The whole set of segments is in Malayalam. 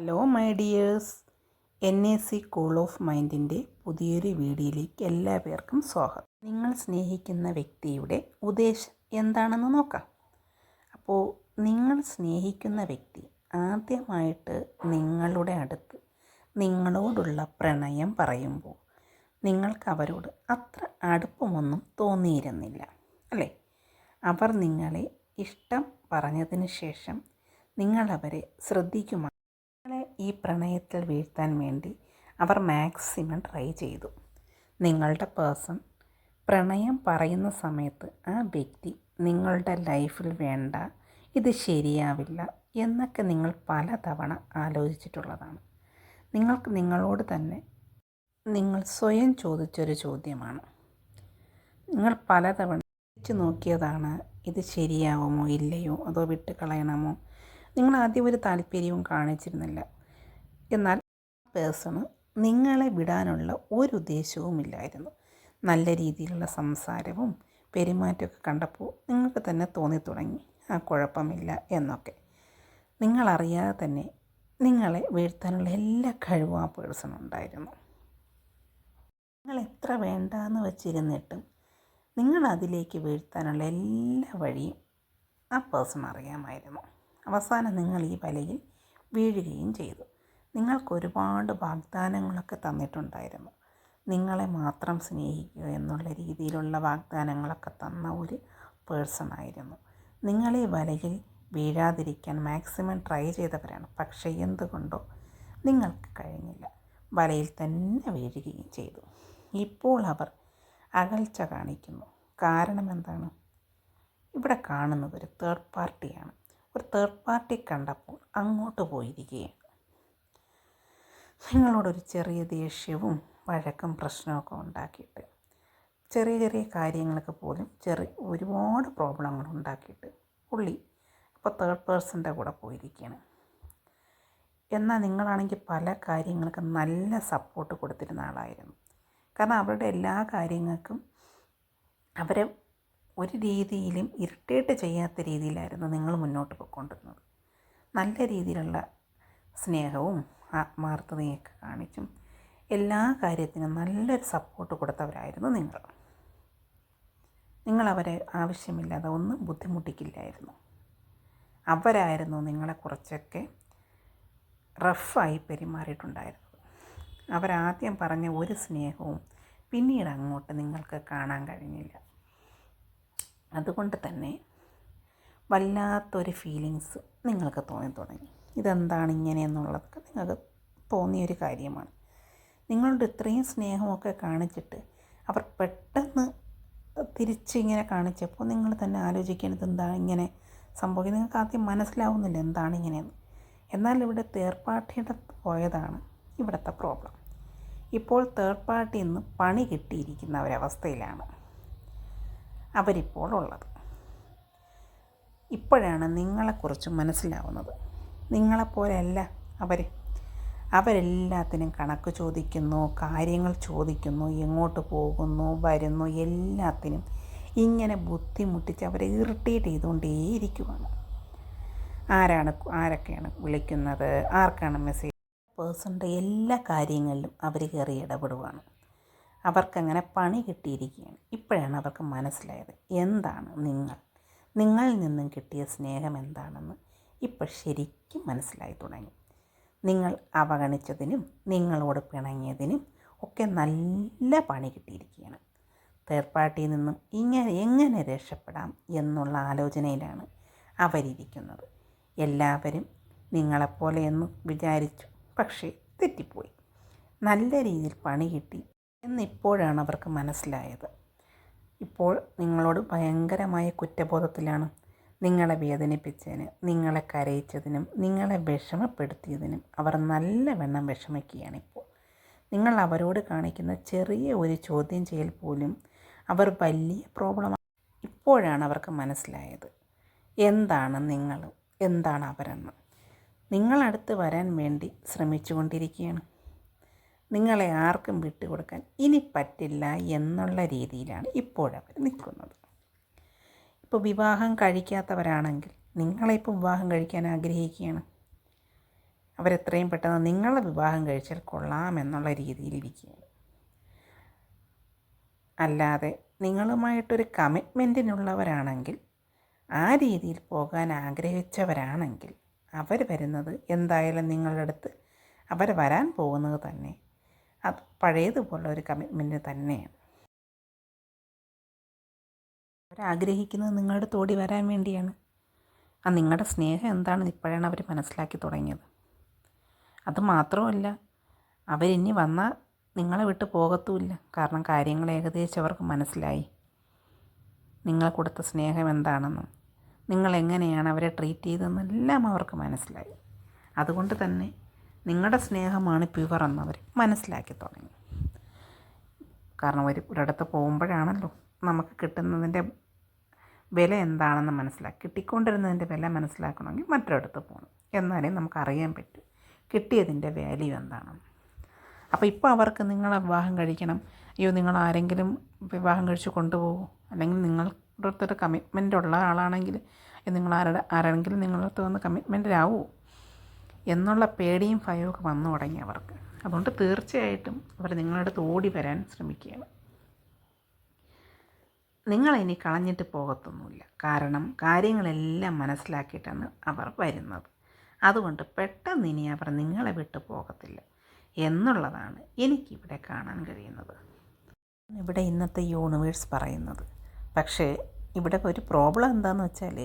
Hello my dears. N A C cool of മൈൻഡിന്റെ പുതിയൊരു വീഡിയോയിലേക്ക് എല്ലാ പേർക്കും സ്വാഗതം. നിങ്ങൾ സ്നേഹിക്കുന്ന വ്യക്തിയുടെ ഉദ്ദേശം എന്താണെന്ന് നോക്കാം. അപ്പോൾ നിങ്ങൾ സ്നേഹിക്കുന്ന വ്യക്തി ആദ്യമായിട്ട് നിങ്ങളുടെ അടുത്ത് നിങ്ങളോടുള്ള പ്രണയം പറയുമ്പോൾ നിങ്ങൾക്ക് അവരോട് അത്ര അടുപ്പമൊന്നും തോന്നിയിരുന്നില്ല അല്ലേ? അവർ നിങ്ങളെ ഇഷ്ടം പറഞ്ഞതിന് ശേഷം നിങ്ങളവരെ ശ്രദ്ധിക്കുമാ പ്രണയത്തിൽ വീഴ്ത്താൻ വേണ്ടി അവർ മാക്സിമം ട്രൈ ചെയ്തു. നിങ്ങളുടെ പേഴ്സൺ പ്രണയം പറയുന്ന സമയത്ത് ആ വ്യക്തി നിങ്ങളുടെ ലൈഫിൽ വേണ്ട ഇത് ശരിയാവില്ല എന്നൊക്കെ നിങ്ങൾ പലതവണ ആലോചിച്ചിട്ടുള്ളതാണ്. നിങ്ങൾക്ക് നിങ്ങളോട് തന്നെ നിങ്ങൾ സ്വയം ചോദിച്ചൊരു ചോദ്യമാണ്. നിങ്ങൾ പലതവണ വെച്ച് നോക്കിയതാണ് ഇത് ശരിയാവുമോ ഇല്ലയോ അതോ വിട്ട് കളയണമോ നിങ്ങൾ ആദ്യം ഒരു താല്പര്യവും കാണിച്ചിരുന്നില്ല. എന്നാൽ പേഴ്സണ് നിങ്ങളെ വിടാനുള്ള ഒരു ഉദ്ദേശവുമില്ലായിരുന്നു. നല്ല രീതിയിലുള്ള സംസാരവും പെരുമാറ്റമൊക്കെ കണ്ടപ്പോൾ നിങ്ങൾക്ക് തന്നെ തോന്നി തുടങ്ങി ആ കുഴപ്പമില്ല എന്നൊക്കെ. നിങ്ങളറിയാതെ തന്നെ നിങ്ങളെ വീഴ്ത്താനുള്ള എല്ലാ കഴിവും ആ പേഴ്സൺ ഉണ്ടായിരുന്നു. നിങ്ങൾ എത്ര വേണ്ടാന്ന് വച്ചിരുന്നിട്ടും നിങ്ങൾ അതിലേക്ക് വീഴ്ത്താനുള്ള എല്ലാ വഴിയും ആ പേഴ്സൺ അറിയാമായിരുന്നു. അവസാനം നിങ്ങൾ ഈ വലയിൽ വീഴുകയും ചെയ്തു. നിങ്ങൾക്ക് ഒരുപാട് വാഗ്ദാനങ്ങളൊക്കെ തന്നിട്ടുണ്ടായിരുന്നു. നിങ്ങളെ മാത്രം സ്നേഹിക്കുക എന്നുള്ള രീതിയിലുള്ള വാഗ്ദാനങ്ങളൊക്കെ തന്ന ഒരു പേഴ്സൺ ആയിരുന്നു നിങ്ങളെ വലയിൽ വീഴാതിരിക്കാൻ മാക്സിമം ട്രൈ ചെയ്തവരാണ്. പക്ഷേ എന്തുകൊണ്ടോ നിങ്ങൾക്ക് കഴിഞ്ഞില്ല. വലയിൽ തന്നെ വീഴുകയും ചെയ്തു. ഇപ്പോൾ അവർ അകൽച്ച കാണിക്കുന്നു. കാരണം എന്താണ്? ഇവിടെ കാണുന്നത് ഒരു തേർഡ് പാർട്ടിയാണ് ഒരു തേർഡ് പാർട്ടി കണ്ടപ്പോൾ അങ്ങോട്ട് പോയിരിക്കുകയാണ്. നിങ്ങളോടൊരു ചെറിയ ദേഷ്യവും വഴക്കും പ്രശ്നമൊക്കെ ഉണ്ടാക്കിയിട്ട് ചെറിയ ചെറിയ കാര്യങ്ങൾക്ക് പോലും ചെറിയ ഒരുപാട് പ്രോബ്ലങ്ങൾ ഉണ്ടാക്കിയിട്ട് പുള്ളി ഇപ്പോൾ തേർഡ് പേഴ്സന്റെ കൂടെ പോയിരിക്കുകയാണ്. എന്നാൽ നിങ്ങളാണെങ്കിൽ പല കാര്യങ്ങൾക്കും നല്ല സപ്പോർട്ട് കൊടുത്തിരുന്ന ആളായിരുന്നു. കാരണം അവരുടെ എല്ലാ കാര്യങ്ങൾക്കും അവരെ ഒരു രീതിയിലും ഇറിറ്റേറ്റ് ചെയ്യാത്ത രീതിയിലായിരുന്നു നിങ്ങൾ മുന്നോട്ട് പോയിക്കൊണ്ടിരുന്നത്. നല്ല രീതിയിലുള്ള സ്നേഹവും ആത്മാർത്ഥതയൊക്കെ കാണിച്ചും എല്ലാ കാര്യത്തിനും നല്ലൊരു സപ്പോർട്ട് കൊടുത്തവരായിരുന്നു നിങ്ങൾ. നിങ്ങളവരെ ആവശ്യമില്ലാതെ ഒന്നും ബുദ്ധിമുട്ടിക്കില്ലായിരുന്നു. അവരായിരുന്നു നിങ്ങളെ കുറച്ചൊക്കെ റഫായി പെരുമാറിയിട്ടുണ്ടായിരുന്നത്. അവരാദ്യം പറഞ്ഞ ഒരു സ്നേഹവും പിന്നീട് അങ്ങോട്ട് നിങ്ങൾക്ക് കാണാൻ കഴിഞ്ഞില്ല. അതുകൊണ്ട് തന്നെ വല്ലാത്തൊരു ഫീലിങ്സ് നിങ്ങൾക്ക് തോന്നി തുടങ്ങി. ഇതെന്താണ് ഇങ്ങനെ എന്നുള്ളതൊക്കെ നിങ്ങൾക്ക് തോന്നിയൊരു കാര്യമാണ്. നിങ്ങളോട് ഇത്രയും സ്നേഹമൊക്കെ കാണിച്ചിട്ട് അവർ പെട്ടെന്ന് തിരിച്ചിങ്ങനെ കാണിച്ചപ്പോൾ നിങ്ങൾ തന്നെ ആലോചിക്കേണ്ടത് എന്താണ് ഇങ്ങനെ സംഭവിക്കുന്നത്? നിങ്ങൾക്ക് ആദ്യം മനസ്സിലാവുന്നില്ല എന്താണ് ഇങ്ങനെയെന്ന്. എന്നാൽ ഇവിടെ തേർഡ് പാർട്ടിയുടെ പോയതാണ് ഇവിടുത്തെ പ്രോബ്ലം ഇപ്പോൾ തേർഡ് പാർട്ടിയിൽ നിന്ന് പണി കിട്ടിയിരിക്കുന്ന ഒരവസ്ഥയിലാണ് അവരിപ്പോൾ ഉള്ളത്. ഇപ്പോഴാണ് നിങ്ങളെക്കുറിച്ച് മനസ്സിലാവുന്നത്. നിങ്ങളെപ്പോലെയല്ല അവർ അവരെല്ലാത്തിനും കണക്ക് ചോദിക്കുന്നു കാര്യങ്ങൾ ചോദിക്കുന്നു എങ്ങോട്ട് പോകുന്നു വരുന്നു എല്ലാത്തിനും ഇങ്ങനെ ബുദ്ധിമുട്ടിച്ച് അവരെ ഇറിറ്റേറ്റ് ചെയ്തുകൊണ്ടേയിരിക്കുവാണ്. ആരാണ് ആരൊക്കെയാണ് വിളിക്കുന്നത് ആർക്കാണ് മെസ്സേജ്? പേഴ്സണിന്റെ എല്ലാ കാര്യങ്ങളിലും അവർ കയറി ഇടപെടുവാണ്. അവർക്കങ്ങനെ പണി കിട്ടിയിരിക്കുകയാണ്. ഇപ്പോഴാണ് അവർക്ക് മനസ്സിലായത് എന്താണ് നിങ്ങൾ? നിങ്ങളിൽ നിന്നും കിട്ടിയ സ്നേഹം എന്താണെന്ന്. ഇപ്പോൾ ശരിക്കും മനസ്സിലായി തുടങ്ങി. നിങ്ങൾ അവഗണിച്ചതിനും നിങ്ങളോട് പിണങ്ങിയതിനും ഒക്കെ നല്ല പണി കിട്ടിയിരിക്കുകയാണ്. തേർഡ് പാർട്ടിയിൽ നിന്നും ഇങ്ങനെ എങ്ങനെ രക്ഷപ്പെടാം എന്നുള്ള ആലോചനയിലാണ് അവരിരിക്കുന്നത്. എല്ലാവരും നിങ്ങളെപ്പോലെ എന്ന് വിചാരിച്ചു പക്ഷേ തെറ്റിപ്പോയി. നല്ല രീതിയിൽ പണി കിട്ടി എന്നിപ്പോഴാണ് അവർക്ക് മനസ്സിലായത്. ഇപ്പോൾ നിങ്ങളോട് ഭയങ്കരമായ കുറ്റബോധത്തിലാണ് നിങ്ങളെ വേദനിപ്പിച്ചതിന് നിങ്ങളെ കരയിച്ചതിനും നിങ്ങളെ വിഷമപ്പെടുത്തിയതിനും അവർ നല്ലവണ്ണം വിഷമിക്കുകയാണ് ഇപ്പോൾ. നിങ്ങൾ അവരോട് കാണിക്കുന്ന ചെറിയ ഒരു ചോദ്യം ചെയ്യൽ പോലും അവർ വലിയ പ്രോബ്ലം ഇപ്പോഴാണ് അവർക്ക് മനസ്സിലായത്. എന്താണ് നിങ്ങൾ? എന്താണ് അവരെന്ന് നിങ്ങളടുത്ത് വരാൻ വേണ്ടി ശ്രമിച്ചുകൊണ്ടിരിക്കുകയാണ് നിങ്ങളെ ആർക്കും വിട്ടുകൊടുക്കാൻ ഇനി പറ്റില്ല എന്നുള്ള രീതിയിലാണ് ഇപ്പോഴവർ നിൽക്കുന്നത്. ഇപ്പോൾ വിവാഹം കഴിക്കാത്തവരാണെങ്കിൽ നിങ്ങളെ ഇപ്പോൾ വിവാഹം കഴിക്കാൻ ആഗ്രഹിക്കുകയാണ്. അവരെത്രയും പെട്ടെന്ന് നിങ്ങളെ വിവാഹം കഴിച്ചാൽ കൊള്ളാമെന്നുള്ള രീതിയിലിരിക്കുകയാണ് അല്ലാതെ നിങ്ങളുമായിട്ടൊരു കമ്മിറ്റ്മെന്റിനുള്ളവരാണെങ്കിൽ ആ രീതിയിൽ പോകാൻ ആഗ്രഹിച്ചവരാണെങ്കിൽ അവർ വരുന്നത് എന്തായാലും നിങ്ങളുടെ അടുത്ത് അവർ വരാൻ പോകുന്നത് തന്നെ. അത് പഴയതുപോലെ ഒരു കമ്മിറ്റ്മെന്റ് തന്നെയാണ്. അവരാഗ്രഹിക്കുന്നത് നിങ്ങളുടെ തോടി വരാൻ വേണ്ടിയാണ്. ആ നിങ്ങളുടെ സ്നേഹം എന്താണെന്ന് ഇപ്പോഴാണ് അവർ മനസ്സിലാക്കി തുടങ്ങിയത്. അത് മാത്രമല്ല അവരിനി വന്നാൽ നിങ്ങളെ വിട്ട് പോകത്തുമില്ല. കാരണം കാര്യങ്ങൾ ഏകദേശം അവർക്ക് മനസ്സിലായി. നിങ്ങൾ കൊടുത്ത സ്നേഹം എന്താണെന്നും നിങ്ങൾ എങ്ങനെയാണ് അവരെ ട്രീറ്റ് ചെയ്തതെന്നെല്ലാം അവർക്ക് മനസ്സിലായി. അതുകൊണ്ട് തന്നെ നിങ്ങളുടെ സ്നേഹമാണ് പ്യുവർ എന്നവർ മനസ്സിലാക്കി തുടങ്ങി. കാരണം ഒരു ഒരിടത്ത് പോകുമ്പോഴാണല്ലോ നമുക്ക് കിട്ടുന്നതിന്റെ വില എന്താണെന്ന് മനസ്സിലാക്കി കിട്ടിക്കൊണ്ടിരുന്നതിന്റെ വില മനസ്സിലാക്കണമെങ്കിൽ മറ്റൊരിടത്ത് പോകണം എന്നാലേ നമുക്കറിയാൻ പറ്റും കിട്ടിയതിന്റെ വാല്യൂ എന്താണ്. അപ്പോൾ ഇപ്പോൾ അവർക്ക് നിങ്ങളെ വിവാഹം കഴിക്കണം. അയ്യോ നിങ്ങൾ ആരെങ്കിലും വിവാഹം കഴിച്ച് കൊണ്ടുപോകുമോ? അല്ലെങ്കിൽ നിങ്ങളുടെ അടുത്തൊരു കമ്മിറ്റ്മെന്റ് ഉള്ള ആളാണെങ്കിൽ നിങ്ങൾ ആരുടെ ആരെങ്കിലും നിങ്ങളുടെ അടുത്ത് വന്ന് കമ്മിറ്റ്മെന്റിലാവുമോ എന്നുള്ള പേടിയും ഭയവും ഒക്കെ വന്നു തുടങ്ങി അവർക്ക്. അതുകൊണ്ട് തീർച്ചയായിട്ടും അവർ നിങ്ങളുടെ അടുത്ത് ഓടി വരാൻ ശ്രമിക്കുകയാണ്. നിങ്ങളിനി കളഞ്ഞിട്ട് പോകത്തൊന്നുമില്ല. കാരണം കാര്യങ്ങളെല്ലാം മനസ്സിലാക്കിയിട്ടാണ് അവർ വരുന്നത്. അതുകൊണ്ട് പെട്ടെന്ന് ഇനി അവർ നിങ്ങളെ വിട്ടു പോകത്തില്ല എന്നുള്ളതാണ് എനിക്കിവിടെ കാണാൻ കഴിയുന്നത്. ഇവിടെ ഇന്നത്തെ യൂണിവേഴ്സ് പറയുന്നത്. പക്ഷേ ഇവിടെ ഒരു പ്രോബ്ലം എന്താണെന്ന് വെച്ചാൽ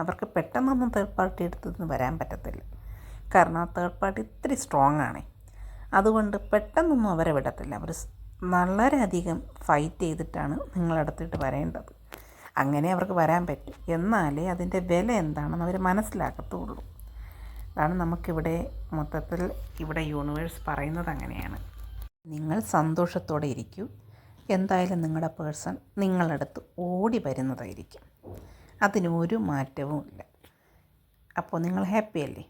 അവർക്ക് പെട്ടെന്നൊന്നും തേർഡ് പാർട്ടി എടുത്തതെന്ന് വരാൻ പറ്റത്തില്ല. കാരണം ആ തേർഡ് പാർട്ടി ഇത്തിരി സ്ട്രോങ് ആണേ. അതുകൊണ്ട് പെട്ടെന്നൊന്നും അവരെ വിടത്തില്ല. അവർ വളരെയധികം ഫൈറ്റ് ചെയ്തിട്ടാണ് നിങ്ങളടുത്തിട്ട് വരേണ്ടത്. അങ്ങനെ അവർക്ക് വരാൻ പറ്റും. എന്നാലേ അതിന്റെ വില എന്താണെന്ന് അവർ മനസ്സിലാക്കത്തുള്ളൂ. അതാണ് നമുക്കിവിടെ മൊത്തത്തിൽ ഇവിടെ യൂണിവേഴ്സ് പറയുന്നത് അങ്ങനെയാണ്. നിങ്ങൾ സന്തോഷത്തോടെ ഇരിക്കൂ. എന്തായാലും നിങ്ങളുടെ പേഴ്സൺ നിങ്ങളടുത്ത് ഓടി വരുന്നതായിരിക്കും. അതിനൊരു മാറ്റവും ഇല്ല അപ്പോൾ നിങ്ങൾ ഹാപ്പിയല്ലേ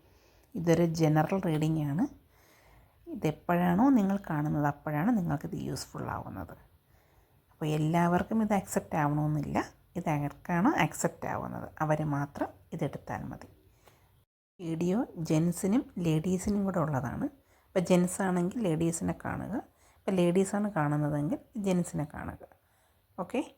ഇതൊരു ജനറൽ റീഡിംഗ് ആണ്. ഇതെപ്പോഴാണോ നിങ്ങൾ കാണുന്നത് അപ്പോഴാണ് നിങ്ങൾക്കിത് യൂസ്ഫുൾ ആവുന്നത്. അപ്പോൾ എല്ലാവർക്കും ഇത് അക്സെപ്റ്റ് ആവണമെന്നില്ല. ഇത് ആർക്കാണോ അക്സെപ്റ്റ് ആവുന്നത്. അവർ മാത്രം ഇതെടുത്താൽ മതി. വീഡിയോ ജെൻസിനും ലേഡീസിനും കൂടെ ഉള്ളതാണ്. ഇപ്പോൾ ജെൻസ് ആണെങ്കിൽ ലേഡീസിനെ കാണുക. ഇപ്പോൾ ലേഡീസാണ് കാണുന്നതെങ്കിൽ ജെൻസിനെ കാണുക. ഓക്കെ?